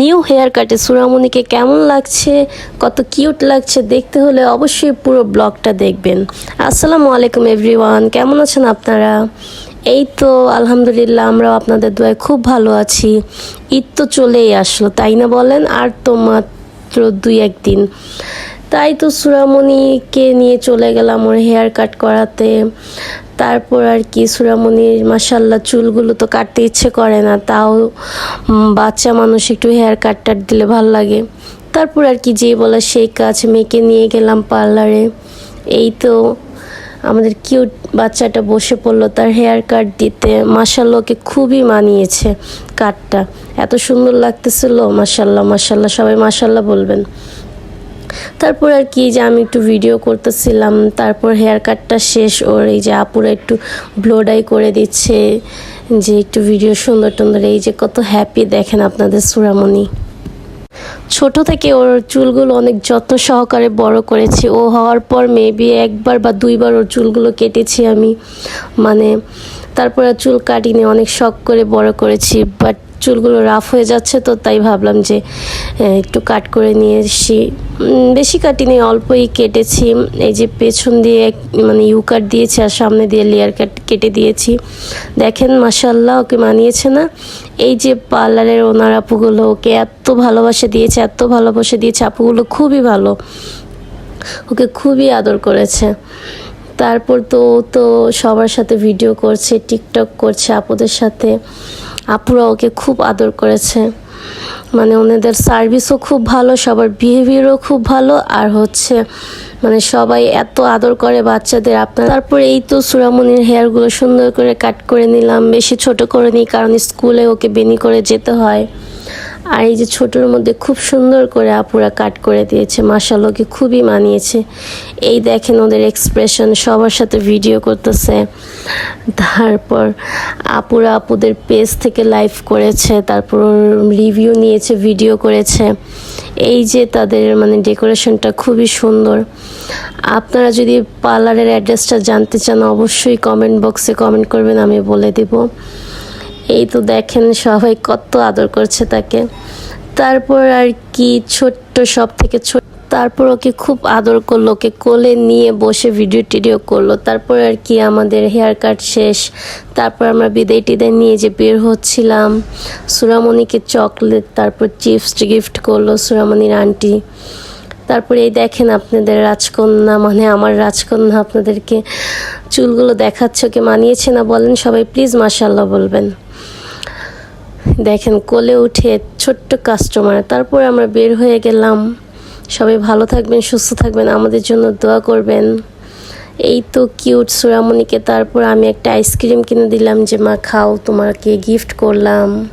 New hair কাটে সুরামণিকে কেমন লাগছে? কত কিউট লাগছে দেখতে হলে অবশ্যই পুরো ব্লগটা দেখবেন। আসসালামু আলাইকুম এভরিওয়ান, কেমন আছেন আপনারা? এই তো আলহামদুলিল্লাহ আমরাও আপনাদের দোয়ায় খুব ভালো আছি। ঈদ তো চলেই আসলো, তাই না বলেন? আর তো মাত্র দুই একদিন। তাই তো সুরামণিকে নিয়ে চলে গেলাম ওর হেয়ার কাট করাতে। তারপর আর কি সুরামণির মাসাল্লাহ চুলগুলো তো কাটতে ইচ্ছে করে না, তাও বাচ্চা মানুষ একটু হেয়ার কাট টাট দিলে ভালো লাগে। তারপর আর কি যে বলা সেই কাজ মেয়েকে নিয়ে গেলাম পার্লারে। এই তো আমাদের কিউট বাচ্চাটা বসে পড়ল তার হেয়ার কাট দিতে। মাসাল্লাহ ওকে খুবই মানিয়েছে কাটটা। এত সুন্দর লাগতেছিল মাসাল্লাহ মাসাল্লাহ সবাই মাসাল্লাহ বলবেন। তারপর আর কি যে আমি একটু ভিডিও করতেছিলাম, তারপর হেয়ার কাটটা শেষ, ওর এই যে আপুরা একটু ব্লোডাই করে দিচ্ছে, যে একটু ভিডিও সুন্দর টুন্দর, এই যে কত হ্যাপি দেখেন আপনাদের সুরামণি। ছোট থেকে ওর চুলগুলো অনেক যত্ন সহকারে বড় করেছি, ও হওয়ার পর মেবি একবার বা দুইবার ওর চুলগুলো কেটেছি আমি মানে তারপর চুল কাটিনি, অনেক শখ করে বড় করেছি বাট চুলগুলো রাফ হয়ে যাচ্ছে, তো তাই ভাবলাম যে একটু কাট করে নিয়ে এসি বেশি কাটিনি অল্পই কেটেছি। এই যে পেছন দিয়ে মানে ইউ কাট দিয়েছি আর সামনে দিয়ে লেয়ার কাট কেটে দিয়েছি। দেখেন মাসাল্লাহ ওকে মানিয়েছে না। এই যে পার্লারের ওনার আপুগুলো, ওকে এত ভালোবাসা দিয়েছে, এত ভালোবাসা দিয়েছে, আপুগুলো খুবই ভালো। ওকে খুবই আদর করেছে। তারপর তো তো সবার সাথে ভিডিও করছে টিকটক করছে, আপুদের সাথে। আপুরা ওকে খুব আদর করেছে। মানে ওনাদের সার্ভিসও খুব ভালো, সবার বিহেভিয়ারও খুব ভালো। আর হচ্ছে মানে সবাই এত আদর করে বাচ্চাদের আপনার। তারপর এই তো সুরামনির হেয়ারগুলো সুন্দর করে কাট করে নিলাম, বেশি ছোট করে নিই, কারণ স্কুলে ওকে বেনি করে যেতে হয়। আর এই যে ছোটোর মধ্যে খুব সুন্দর করে আপুরা কাট করে দিয়েছে মাসালোকে খুবই মানিয়েছে। এই দেখেন ওদের এক্সপ্রেশন সবার সাথে ভিডিও করতেছে। তারপর আপুরা আপুদের পেজ থেকে লাইভ করেছে, তারপর রিভিউ নিয়েছে ভিডিও করেছে। এই যে তাদের মানে ডেকোরেশনটা খুবই সুন্দর। আপনারা যদি পার্লারের অ্যাড্রেসটা জানতে চান, অবশ্যই কমেন্ট বক্সে কমেন্ট করবেন, আমি বলে দিব। এই তো দেখেন সবাই কত আদর করছে তাকে। তারপর আর কি ছোট্ট সব থেকে ছোট তারপর ওকে খুব আদর করল, ওকে কোলে নিয়ে বসে ভিডিও টিডিও করল। তারপর আর কি আমাদের হেয়ার কাট শেষ। তারপর আমরা বিদায় টিদায় নিয়ে যে বের হচ্ছিলাম, সুরামণিকে চকলেট তারপর চিপস গিফট করল সুরামণির আন্টি তারপরে এই দেখেন আপনাদের রাজকন্যা মানে আমার রাজকন্যা আপনাদেরকে চুলগুলো দেখাচ্ছে, ওকে মানিয়েছে না বলেন সবাই প্লিজ মাশাল্লাহ বলবেন। দেখেন, কোলে উঠে ছোট্ট কাস্টমার তারপর আমরা বের হয়ে গেলাম। সবাই ভালো থাকবেন, সুস্থ থাকবেন, আমাদের জন্য দোয়া করবেন। এই তো কিউট সুরামণিকে, তারপর আমি একটা আইসক্রিম কিনে দিলাম যে, মা, খাও, তোমাকে গিফট করলাম।